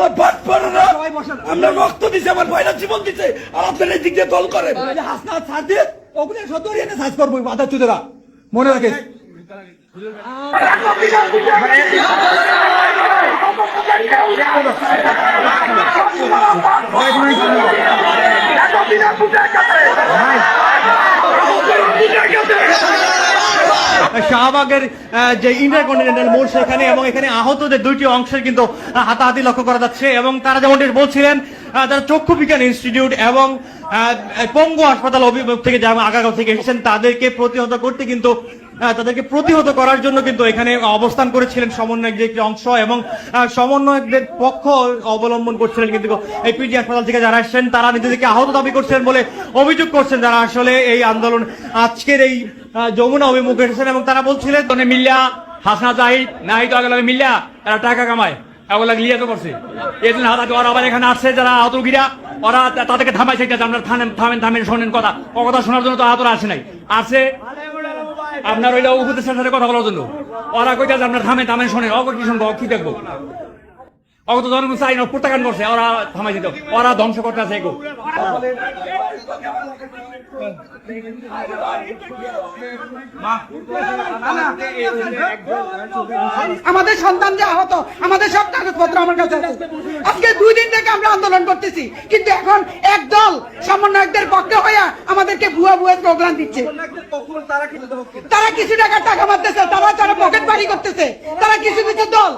শালা বাট পড়ে না আমরা রক্ত দিছে আমার ভাইরা জীবন দিছে আর আপনারা এই দিক দিয়ে দল করেন হাসনাত সাদিক ওগুলো সত্তর এনে সাজ করব মাথা চুদেরা মনে রাখিস শাহবাগের যে ইন্টারকন্টিনেন্টাল মোড় সেখানে এবং এখানে আহতদের দুইটি অংশের কিন্তু হাতাহাতি লক্ষ্য করা যাচ্ছে এবং তারা যেমনটি বলছিলেন যারা চক্ষু বিজ্ঞান ইনস্টিটিউট এবং পঙ্গু হাসপাতাল অভিমুখ থেকে যারা আগাগাঁও থেকে এসেছেন, তাদেরকে প্রতিহত করতে কিন্তু তাদেরকে প্রতিহত করার জন্য কিন্তু এখানে অবস্থান করেছিলেন সমন্বয়ক যে একটি অংশ এবং সমন্বয়কদের পক্ষ অবলম্বন করছিলেন কিন্তু এই পিজি হাসপাতাল থেকে যারা এসেছেন, তারা নিজেদেরকে আহত দাবি করছেন বলে অভিযোগ করছেন যারা আসলে এই আন্দোলন আজকের এই যমুনা অভিমুখে এসেছেন এবং তারা বলছিলেন মিল্লা, হাসনা জাহিদ তো আগে মিল্লা এরা টাকা কামায়। লিয়ে তো করছে। আবার এখানে যারা ওরা থামাইছে থামেন শোনেন কথা। কথা শোনার জন্য তো নাই। আপনার সাথে কথা বলার জন্য। ওরা আপনার কি শুনব? কি চাই না করছে। ওরা ওরা ধ্বংস করতে আছে আমাদের সন্তান যে আহত, আমাদের সব কাগজপত্র আমার কাছে আজকে দুই দিন থেকে আমরা আন্দোলন করতেছি, কিন্তু এখন একদল সমন্বয়কদের পক্ষে হইয়া আমাদেরকে ভুয়া ভুয়া প্রোগ্রাম দিচ্ছে। তারা কিছু টাকা টাকা মারতেছে, তারা তারা বাড়ি করতেছে। তারা কিছু কিছু দল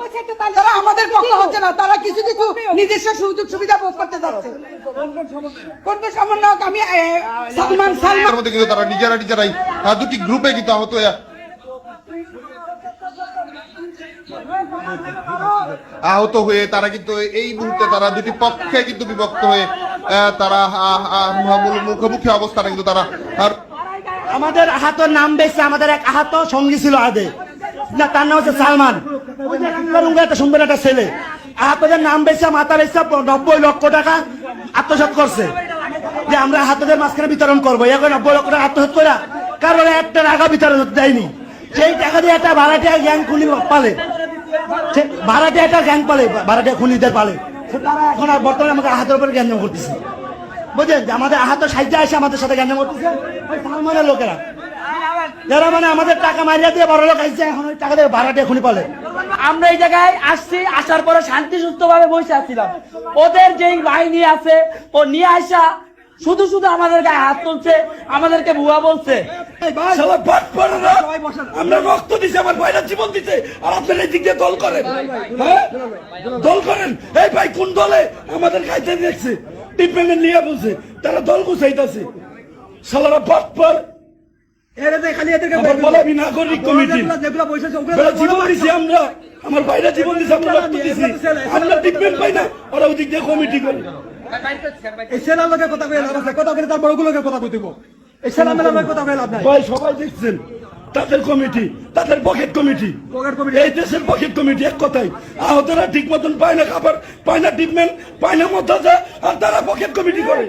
তারা আমাদের পক্ষে হচ্ছে না তারা কিছু কিছু নিজস্ব সুযোগ সুবিধা ভোগ করতে যাচ্ছে। কোন কোন সমন্বয়ক? আমি সালমান সালমান মধ্যে কিন্তু তারা নিজেরা নিজেরাই দুটি গ্রুপে কিন্তু আহত হয়ে আহত হয়ে তারা কিন্তু এই মুহূর্তে তারা দুটি পক্ষে কিন্তু বিভক্ত হয়ে আহ, তারা মুখোমুখি অবস্থানে কিন্তু তারা আর আমাদের আহত নাম বেশি আমাদের এক আহত সঙ্গী ছিল আদে না, তার নাম হচ্ছে সালমান। একটা সুন্দর একটা ছেলে। আহতদের নাম বেশি মাথা বেশি নব্বই লক্ষ টাকা আত্মসাৎ করছে। যে আমরা আহতদের মাঝখানে বিতরণ করব। এখন নব্বই লক্ষ টাকা আত্মসাৎ করে কারণ একটা টাকা বিতরণ দেয়নি। সেই টাকা দিয়ে একটা ভাড়াটিয়া গ্যাং খুলি পালে ভাড়াটিয়া একটা গ্যাং পালে, ভাড়াটিয়া খুলিদের পালে, তারা এখন আর বর্তমানে আমাকে আহতের উপরে গ্যাঞ্জাম করতেছে। বুঝলেন? আমাদের আহত সাহায্য আসে আমাদের সাথে গ্যাঞ্জাম করতেছে। লোকেরা। যারা মানে আমাদের টাকা মারিয়া দিয়ে বড় লোক আসছে এখন ওই টাকা দিয়ে ভাড়াটিয়া খুলি পালে। আমরা এই জায়গায় আসছি আসার পরে শান্তি সুস্থ ভাবে বসে আছিলাম। ওদের যেই বাহিনী আছে ও নিয়ে আসা শুধু শুধু আমাদের গায়ে হাত তুলছে আমাদেরকে ভুয়া বলছে। আমরা রক্ত দিছে আমার ভাইরা জীবন দিছে। আর আপনারা এই দিক দিয়ে দল করেন। হ্যাঁ? দল করেন। এই ভাই কোন দলে? আমাদের খাইতে দেখছে। ট্রিটমেন্ট নিয়ে বলছে। তারা দল গুছাইতেছে। শালারা বাট পার এরা যে খালি এদেরকে আমার বলাবি নাগরিক কমিটি। যেগুলো বসে আছে ওগুলো বেলা জীবন দিছি আমরা আমার ভাইরা জীবন দিছে আমরা রক্ত দিছি। আমরা ট্রিটমেন্ট পাই না ওরা ওই দিয়ে কমিটি করে। এই সেনার লোকের কথা কয়ে লাভ আছে কথা বলে তার বড় লোকের কথা কইতে এই সেনা মেলা কথা কয়ে লাভ নাই। ভাই সবাই দেখছেন তাদের কমিটি তাদের কমিটি। Pocket committee. এই দেশের পকেট কমিটি এক কথাই আহতরা ঠিক মতন পায় না খাবার পায় না ট্রিটমেন্ট পায় না মতাজা আর তারা পকেট কমিটি করে।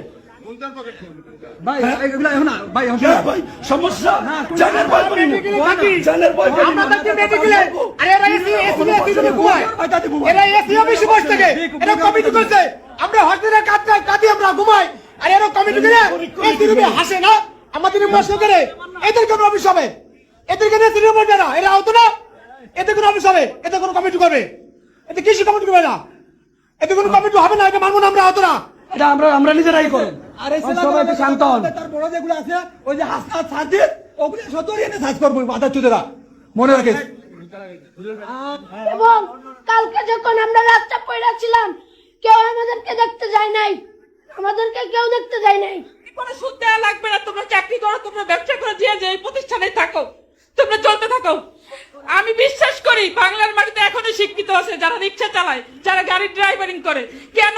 ভাই এগুলা এখন না ভাই হ্যাঁ ভাই? সমস্যা? জানের ভয় করি জানের ভয় করি না। এরা এসি অফিসে বসে থাকে এরা কমিটি করছে। আমরা কাজ কাজে আমরা ঘুমাই। আর এরা কমিটি করে হাসে না? আমাদের করে? এদের কোনো অফিস হবে? এদের কেন তৃণমূল না? এরা হতো না? এতে কোনো অফিস হবে? এতে কোনো কমিটি করবে? এতে কৃষি কমিটি করবে না এতে কোনো কমিটি হবে না? এটা মানবো না আমরা হতো না? এটা আমরা আমরা নিজেরাই করব। আরে সবাই একটু শান্ত হন। তার বড় যেগুলো আছে ওই যে হাসনা ছাড় দিয়ে ওগুলো সত্তর এনে সাজ করব মাথা চুদেরা। মনে রাখিস? এবং কালকে যখন আমরা রাস্তা পড়েছিলাম কেউ আমাদেরকে দেখতে যায় নাই। আমাদেরকে কেউ দেখতে যায় নাই। কোনো সুদ দেওয়া লাগবে না তোমরা চাকরি করো তোমরা ব্যবসা করো যে যে প্রতিষ্ঠানে থাকো। তোমরা চলতে থাকো। আমি বিশ্বাস করি বাংলার মাটিতে এখনও শিক্ষিত আছে যারা রিক্সা চালায় যারা গাড়ি ড্রাইভারিং করে। কেন?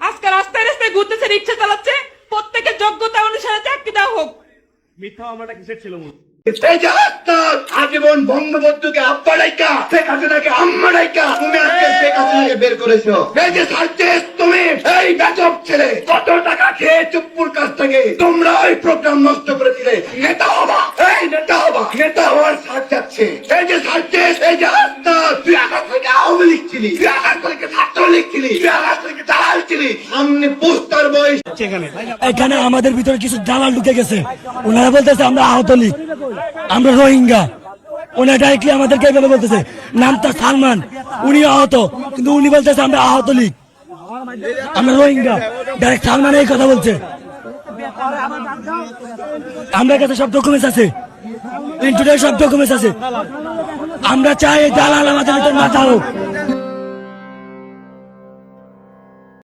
আজকে রাস্তায় রাস্তায় ঘুরতেছে রিক্সা চালাচ্ছে প্রত্যেকের যোগ্যতা অনুসারে চাকরি দেওয়া হোক। এই যে আপনার আজীবন বঙ্গবন্ধুকে আব্বা ডাইকা শেখ হাসিনাকে আম্মা ডাইকা তুমি আজকে শেখ হাসিনাকে বের করেছ। এই যে সার্জেস তুমি এই বেচব ছেলে কত টাকা খেয়ে চুপ্পুর কাছ থেকে তোমরা ওই প্রোগ্রাম নষ্ট করেছিলে নেতা এখানে আমাদের ভিতরে কিছু দালাল ঢুকে গেছে। ওনারা বলতেছে, আমরা আহত আমরা রোহিঙ্গা। ডাইরেক্টলি আমাদেরকে বলতেছে সালমান। উনি আহত। কিন্তু উনি বলতেছে, আমরা আহত আমরা রোহিঙ্গা। ডাইরেক্ট সালমান এই কথা বলছে। আমরা কাছে সব ডকুমেন্টস আছে। ইন্টারনেট সব ডকুমেন্টস আছে। আমরা চাই দালাল আমাদের ভিতরে না থাকুক